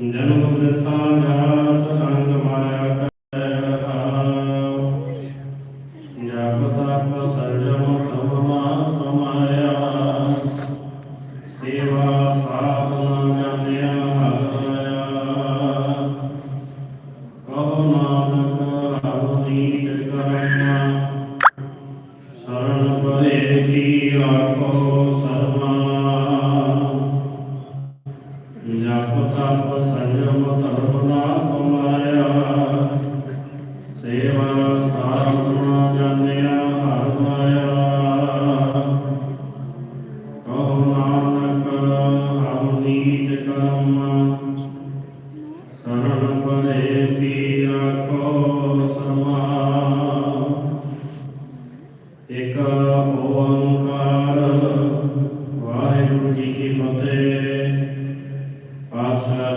ਜਨਮ ਮ੍ਰਿਤਾ ਜਾਤ ਰੰਗ ਮਾਇਆ ਤਪ ਸੰਜਮ ਧਰਮ ਨਾ ਕਮਾਇਆ ਸੇਵਾ ਸਾਧਨਾ ਜਾਣਿਆ ਹਰਿ ਮਾਇਆ ਕਹੋ ਨਾਨਕ ਹਮ ਨੀਤ ਕਰਮ ਸਰਣ ਪਰੇ ਕੀ ਆਖੋ ਸਮਾ ਇਕ ਓੰਕਾਰ ਵਾਹਿਗੁਰੂ ਜੀ ਕੀ ਫਤਿਹ।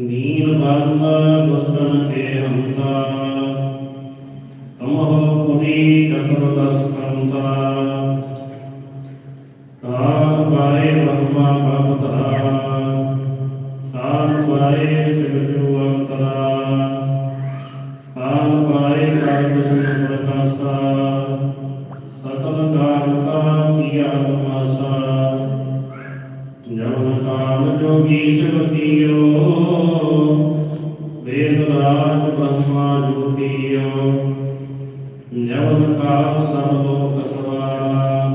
ਨੀਲ ਬੰਦ ਦੁਸ਼ਮਨ ਕੇ ਹੰਤਾ। ਤਮਹੁ ਪੁਰੀ ਚਤੁਰ ਦਸ ਕੰਤਾ ਕਾਲ ਬਾਰੇ ਬ੍ਰਹਮਾ ਭਵਤਰਾ ਕਾਲ ਬਾਰੇ ਸ਼ਿਵ ਜੋ ਅੰਤਰਾ। ਕਾਲ ਬਾਰੇ ਕਾਲ ਸੁਨ ਪ੍ਰਕਾਸ਼ਾ। ਸਕਲ ਕਾਲ ਕਾ ਕੀਆ ਤਮਾਸਾ। ਜਨ ਕਾਲ ਜੋਗੀ ਸ਼ਿਵ ਕੀਓ। ਵੇਦ ਰਾਜ ਬ੍ਰਹਮਾ ਜੋਤੀਓ ਜਨ ਕਾਲ ਸਭ ਲੋਕ ਸਵਾਰਾ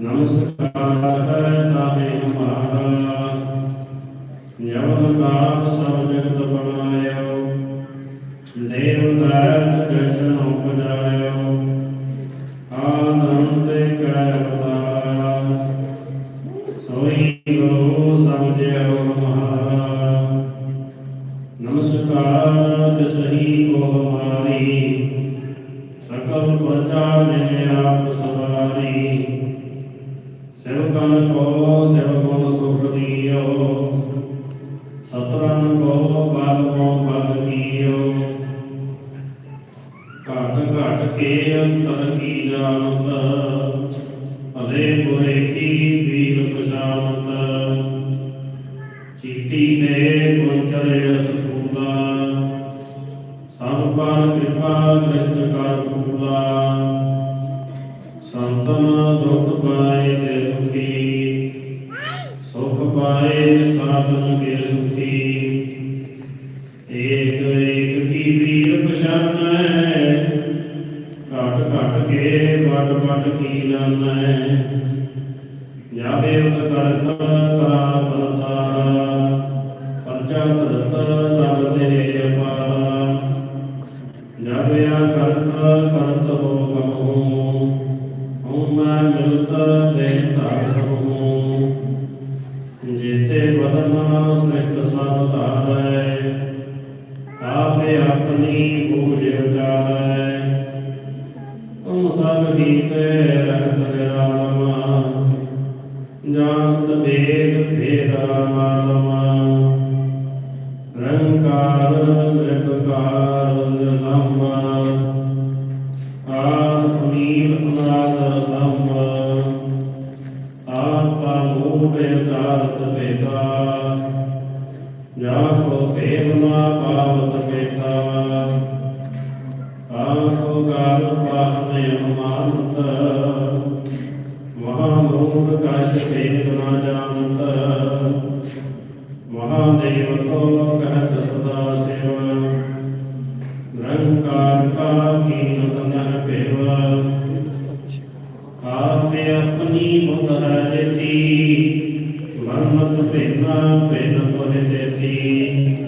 ਨਮਸਕਾਰ ਹੈ ਤਾਹੇ ਹਮਾਰਾ ਜਨ ਕਾਲ ਸਭ ਜਗਤ ਬਣਾਇਓ ਦੇਵ ਦਾਤ ਜਸ਼ਨ ਉਪਜਾਇਓ ਆਨੰਦ ਕੈ ਅਵਤਾਰਾ ਸੋਈ ਗੁਰੂ ਸਮਝਿਓ name ਘਟ ਕੇ ਵਡ ਵਡ ਕੀ ਜਾਣੈ ਜਾਵੇ ਉਤ ਕਰਖ ਕਰਾ ਪਰਤਾਰਾ ਪਰਜਾ ਤਰਤ ਸਭ ਦੇ ਅਪਾਰਾ। ਜਾਵੇ ਆ ਕਰਖ ਕਰਤ ਹੋ ਕਹੂੰ। ਮਨਮਤ ਭੇਨਾ ਭੇਨ ਤੋਹੇ ਦੇਤੀ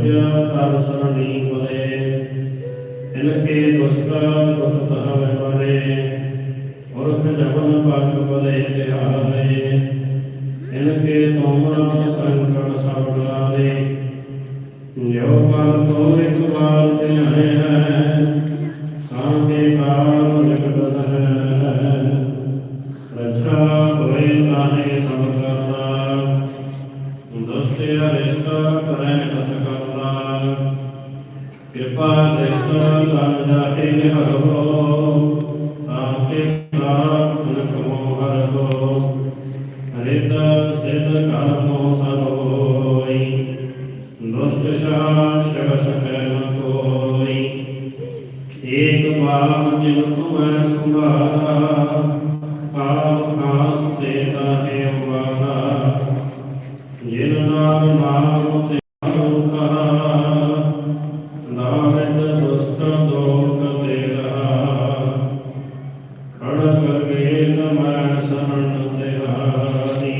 ਤੁਜਿਆ ਕਰ ਸਰਣੀ ਪਰੇ ਤਿਲ ਕੇ ਦੁਸ਼ਟ ਦੁਸ਼ਟ ਹਵੇ ਮਾਰੇ ਔਰਖ ਜਵਨ ਪਾਕ ਪਰੇ ਤਿਹਾਰੇ ਤਿਲ ਕੇ ਤੋਮਨ ਏਕ ਪਾਲਨ ਜਿਵ ਤੁਮੈ ਸੁਭਾਰਾ ਕਾਲ ਖਾਸ ਤੇ ਤਾਹੇ ਵਾਰਾ ਜਿਨ ਨਾਮ ਨਾਮ ਤੇ ਨਾਮ ਕਹਾ ਨਾਮ ਤੇ ਸੁਸਤ ਦੋਖ ਤੇ ਰਹਾ ਖੜ ਕਰਕੇ ਤਮੈ ਸਰਣ ਤੇ ਹਾਰੀ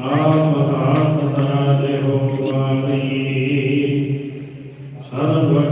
ਆਪ ਹਾਥ ਤਰਾ ਦੇ ਹੋ ਵਾਲੀ। ਸਰਬ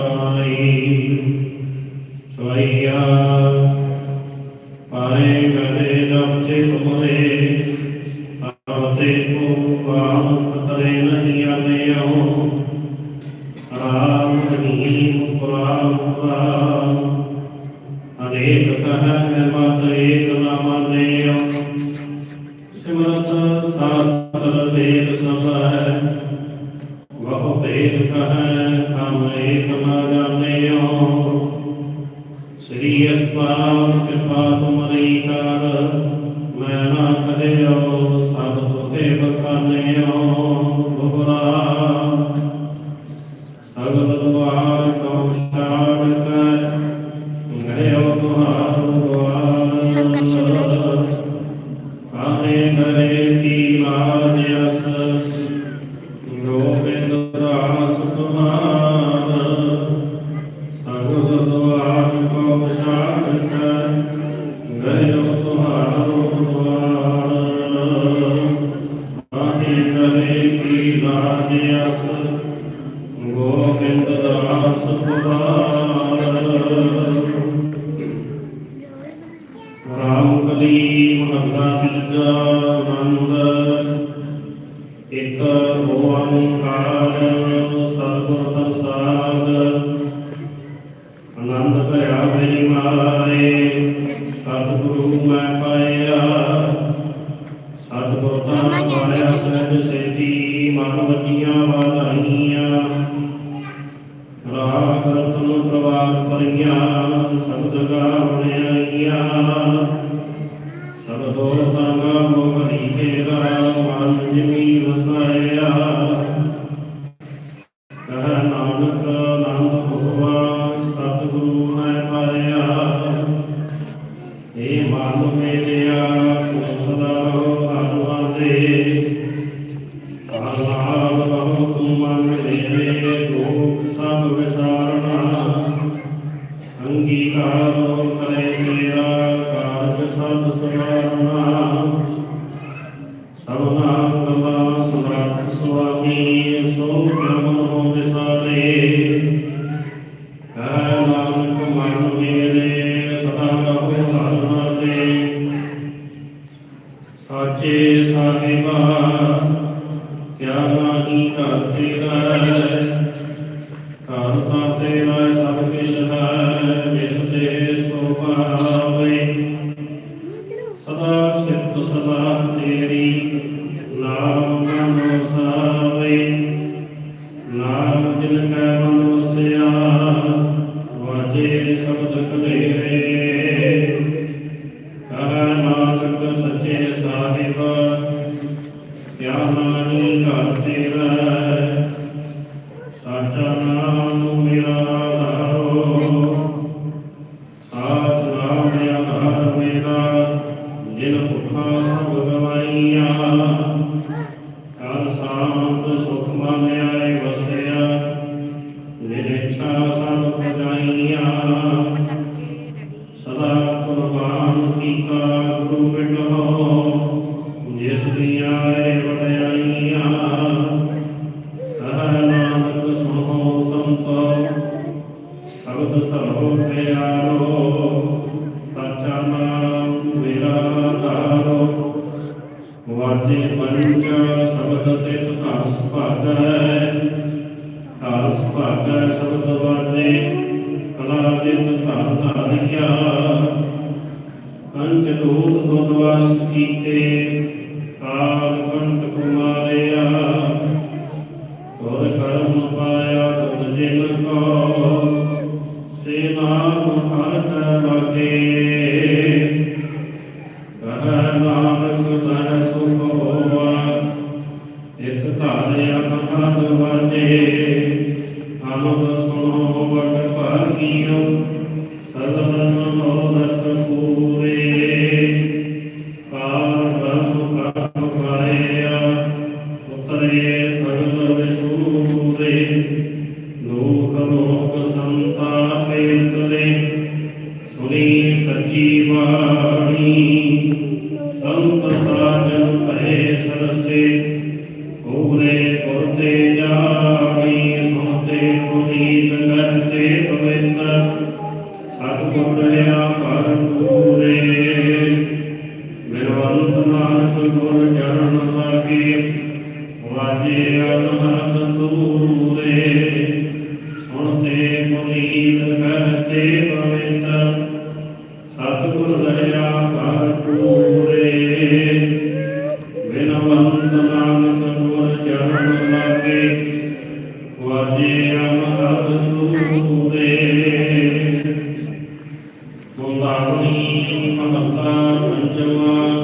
ਵੇਦ ਕਹੈ ਹਮ ਏਕ ਨਾ ਜਾਣਿਓ ਸ੍ਰੀ ਅਸਪਾਲ ਕਿਰਪਾ ਤੁਮਰੀ ਕਰ ਮੈਂ ਨਾ ਕਰਿਓ ਸਭ ਤੁਹੇ ਬਖਾਨਿਓ ਆਨੰਦ ਮਿਲਵੰਤ ਨਾਨਕ ਗੁਰ ਚਰਨ ਲਾਗੇ ਵਾਜੇ ਅਨਹਦ الرحيم مقطع الجواب